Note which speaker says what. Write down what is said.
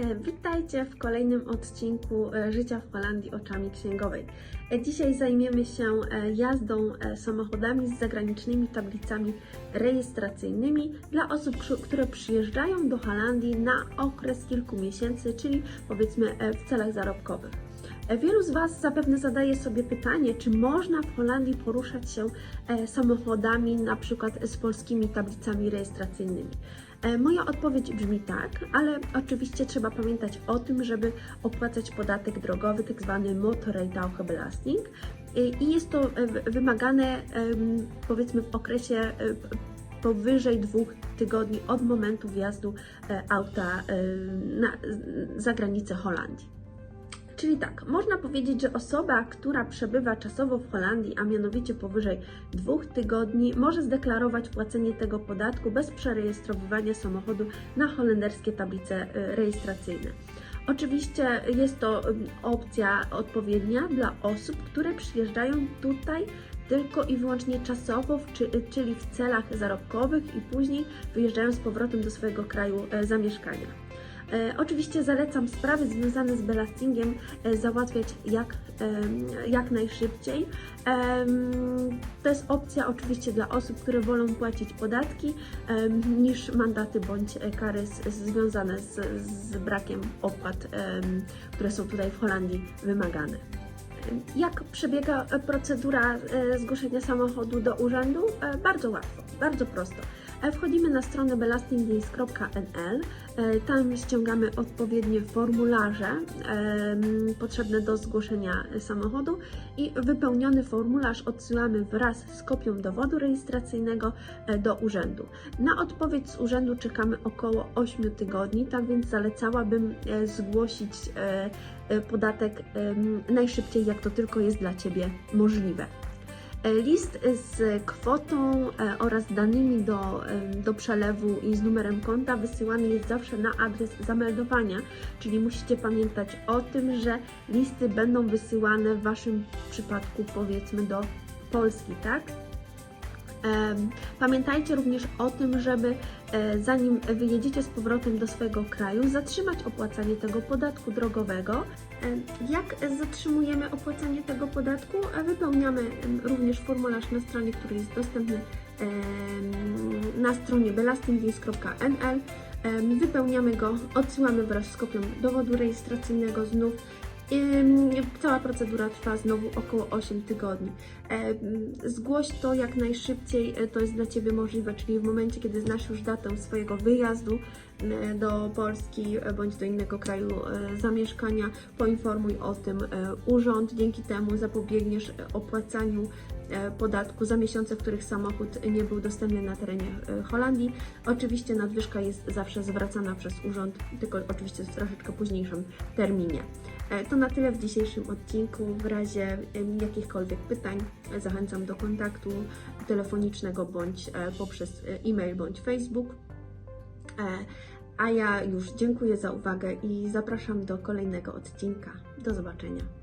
Speaker 1: E, Witajcie w kolejnym odcinku e, Życia w Holandii oczami księgowej. E, Dzisiaj zajmiemy się jazdą samochodami z zagranicznymi tablicami rejestracyjnymi dla osób, które przyjeżdżają do Holandii na okres kilku miesięcy, czyli powiedzmy w celach zarobkowych. E, Wielu z Was zapewne zadaje sobie pytanie, czy można w Holandii poruszać się e, samochodami na przykład z polskimi tablicami rejestracyjnymi. E, Moja odpowiedź brzmi tak, ale oczywiście trzeba pamiętać o tym, żeby opłacać podatek drogowy, tak zwany motorrijtuigenbelasting. I- jest to wymagane powiedzmy w okresie powyżej dwóch tygodni od momentu wjazdu auta na, za granicę Holandii. Czyli tak, można powiedzieć, że osoba, która przebywa czasowo w Holandii, a mianowicie powyżej dwóch tygodni, może zdeklarować płacenie tego podatku bez przerejestrowywania samochodu na holenderskie tablice y, rejestracyjne. Oczywiście jest to ym, opcja odpowiednia dla osób, które przyjeżdżają tutaj tylko i wyłącznie czasowo, czy, czyli w celach zarobkowych i później wyjeżdżają z powrotem do swojego kraju e, zamieszkania. E, oczywiście zalecam sprawy związane z belastingiem e, załatwiać jak, jak najszybciej. To jest opcja oczywiście dla osób, które wolą płacić podatki niż mandaty bądź e, kary związane z, z brakiem opłat, które są tutaj w Holandii wymagane. Jak przebiega procedura zgłoszenia samochodu do urzędu? Bardzo łatwo, bardzo prosto. E, Wchodzimy na stronę belastingdienst.nl, e, tam ściągamy odpowiednie formularze em, potrzebne do zgłoszenia samochodu i wypełniony formularz odsyłamy wraz z kopią dowodu rejestracyjnego e, do urzędu. Na odpowiedź z urzędu czekamy około 8 tygodni, tak więc zalecałabym e, zgłosić e, e, podatek najszybciej, jak to tylko jest dla Ciebie możliwe. E, List z kwotą e, oraz danymi do, do przelewu i z numerem konta wysyłany jest zawsze na adres zameldowania, czyli musicie pamiętać o tym, że listy będą wysyłane w Waszym przypadku powiedzmy do Polski, tak? Pamiętajcie również o tym, żeby e, zanim wyjedziecie z powrotem do swojego kraju, zatrzymać opłacanie tego podatku drogowego. Jak zatrzymujemy opłacanie tego podatku? E, Wypełniamy również formularz na stronie, który jest dostępny na stronie belastingdienst.nl. Em, Wypełniamy go, odsyłamy wraz z kopią dowodu rejestracyjnego znów. Cała procedura trwa znowu około 8 tygodni. Zgłoś to jak najszybciej, e, to jest dla Ciebie możliwe, czyli w momencie, kiedy znasz już datę swojego wyjazdu do Polski e, bądź do innego kraju e, zamieszkania, poinformuj o tym e, urząd. Dzięki temu zapobiegniesz e, opłacaniu e, podatku za miesiące, w których samochód nie był dostępny na terenie e, Holandii. Oczywiście nadwyżka jest zawsze zwracana przez urząd, tylko oczywiście w troszeczkę późniejszym terminie. E, To na tyle w dzisiejszym odcinku. W razie jakichkolwiek pytań e, zachęcam do kontaktu telefonicznego bądź e, poprzez e, e-mail bądź Facebook. E, A ja już dziękuję za uwagę i zapraszam do kolejnego odcinka. Do zobaczenia.